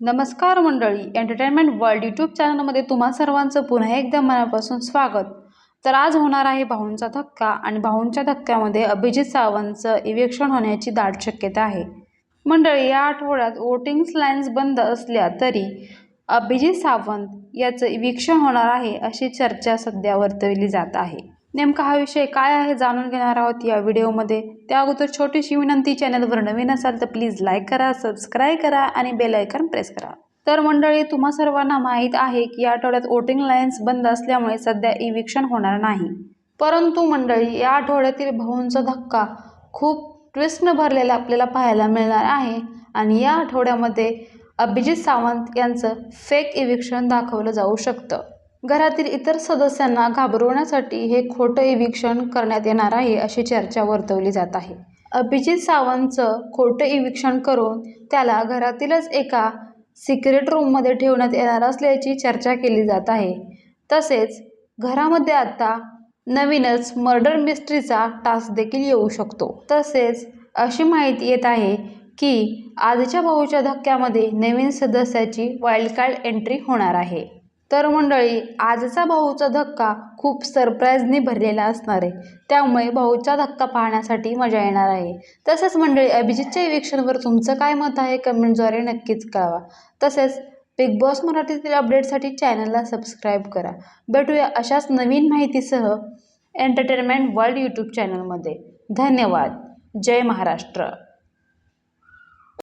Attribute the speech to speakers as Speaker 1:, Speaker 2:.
Speaker 1: नमस्कार मंडळी entertainment world YouTube चॅनलमध्ये तुम्हा सर्वांचं पुन्हा एकदा मनापासून स्वागत. तर आज होणार आहे भाऊंचा धक्का आणि भाऊंच्या धक्क्यामध्ये अभिजित सावंतचं इव्हेक्शन होण्याची दाट शक्यता आहे. मंडळी या आठवड्यात वोटिंग लाईन्स बंद असल्या तरी अभिजित सावंत याचं इव्हेक्शन होणार आहे अशी चर्चा सध्या वर्तवली जात आहे. नेमका हा विषय काय आहे जाणून घेणार आहोत या व्हिडिओमध्ये. त्या अगोदर छोटीशी विनंती चॅनलवर नवीन असाल तर प्लीज लाईक करा सबस्क्राईब करा आणि बेल आयकॉन प्रेस करा. तर मंडळी तुम्हा सर्वांना माहीत आहे की या आठवड्यात वोटिंग लाईन्स बंद असल्यामुळे सध्या इव्हिक्शन होणार नाही. परंतु मंडळी या आठवड्यातील भाऊंचा धक्का खूप ट्विस्टनं भरलेला आपल्याला पाहायला मिळणार आहे आणि या आठवड्यामध्ये अभिजित सावंत यांचं फेक इव्हिक्शन दाखवलं जाऊ शकतं. घरातील इतर सदस्यांना घाबरवण्यासाठी हे खोटं इविक्षण करण्यात येणार आहे अशी चर्चा वर्तवली जात आहे. अभिजित सावंतचं खोटं इविक्षण करून त्याला घरातीलच एका सिक्रेट रूममध्ये ठेवण्यात येणार असल्याची चर्चा केली जात आहे. तसेच घरामध्ये आता नवीनच मर्डर मिस्ट्रीचा टास्क देखील येऊ शकतो. तसेच अशी माहिती येत आहे की आजच्या भाऊच्या धक्क्यामध्ये नवीन सदस्याची वाईल्ड कार्ड एंट्री होणार आहे. तर मंडळी आजचा भाऊचा धक्का खूप सरप्राईजने भरलेला असणार आहे. त्यामुळे भाऊचा धक्का पाहण्यासाठी मजा येणार आहे. तसंच मंडळी अभिजितच्या इव्हेक्शनवर तुमचं काय मत आहे? कमेंटद्वारे नक्कीच कळवा. तसेच बिग बॉस मराठीतील अपडेटसाठी चॅनलला सबस्क्राईब करा. भेटूया अशाच नवीन माहितीसह एंटरटेनमेंट वर्ल्ड यूट्यूब चॅनलमध्ये धन्यवाद. जय महाराष्ट्र.